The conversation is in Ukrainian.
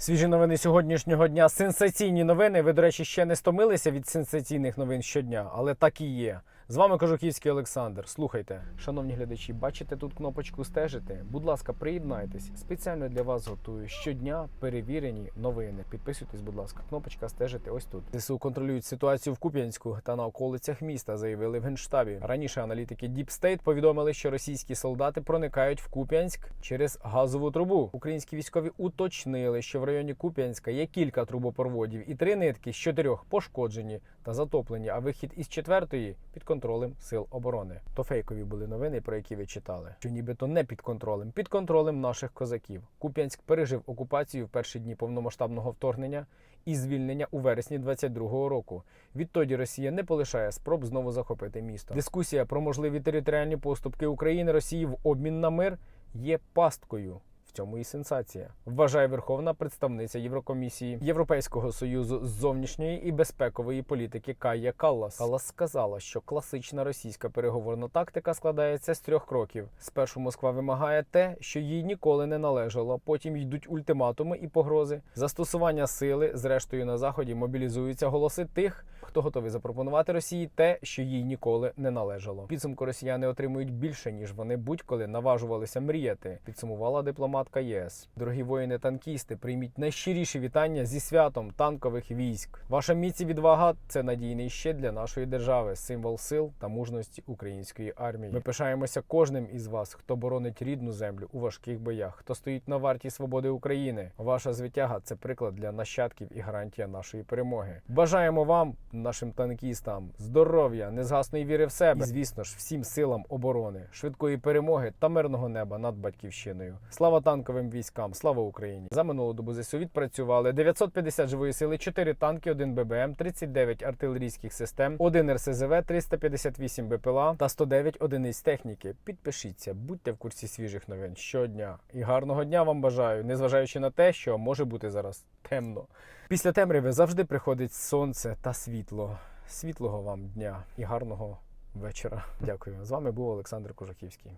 Свіжі новини сьогоднішнього дня. Сенсаційні новини. Ви, до речі, ще не стомилися від сенсаційних новин щодня, але так і є. З вами Кожухівський Олександр. Слухайте, шановні глядачі, бачите тут кнопочку стежити. Будь ласка, приєднайтесь. Спеціально для вас готую щодня перевірені новини. Підписуйтесь, будь ласка. Кнопочка стежити ось тут. ЗСУ контролюють ситуацію в Куп'янську та на околицях міста, заявили в генштабі. Раніше аналітики Deep State повідомили, що російські солдати проникають в Куп'янськ через газову трубу. Українські військові уточнили, що в районі Куп'янська є кілька трубопроводів і три нитки з чотирьох пошкоджені та затоплені, а вихід із четвертої під контролем сил оборони. То фейкові були новини, про які ви читали. Що нібито не під контролем, під контролем наших козаків. Куп'янськ пережив окупацію в перші дні повномасштабного вторгнення і звільнення у вересні 22-го року. Відтоді Росія не полишає спроб знову захопити місто. Дискусія про можливі територіальні поступки України Росії в обмін на мир є пасткою. Цьому і сенсація, вважає верховна представниця Єврокомісії Європейського союзу з зовнішньої і безпекової політики Кая Каллас. Каллас сказала, що класична російська переговорна тактика складається з трьох кроків: спершу Москва вимагає те, що їй ніколи не належало. Потім йдуть ультиматуми і погрози. Застосування сили, зрештою на заході мобілізуються голоси тих, хто готовий запропонувати Росії те, що їй ніколи не належало. Підсумку росіяни отримують більше ніж вони будь-коли наважувалися мріяти. Підсумувала ЄС. Дорогі воїни-танкісти, прийміть найщиріші вітання зі святом танкових військ. Ваша міць і відвага це надійний щит для нашої держави, символ сил та мужності української армії. Ми пишаємося кожним із вас, хто боронить рідну землю у важких боях, хто стоїть на варті свободи України. Ваша звитяга це приклад для нащадків і гарантія нашої перемоги. Бажаємо вам, нашим танкістам, здоров'я, незгасної віри в себе і, звісно ж, всім силам оборони, швидкої перемоги та мирного неба над батьківщиною. Слава танковим військам, слава Україні! За минулу добу ЗСУ відпрацювали 950 живої сили, 4 танки, 1 ББМ, 39 артилерійських систем, 1 РСЗВ, 358 БПЛА та 109 одиниць техніки. Підпишіться, будьте в курсі свіжих новин щодня. І гарного дня вам бажаю, незважаючи на те, що може бути зараз темно. Після темряви завжди приходить сонце та світло. Світлого вам дня і гарного вечора. Дякую. З вами був Олександр Кожухівський.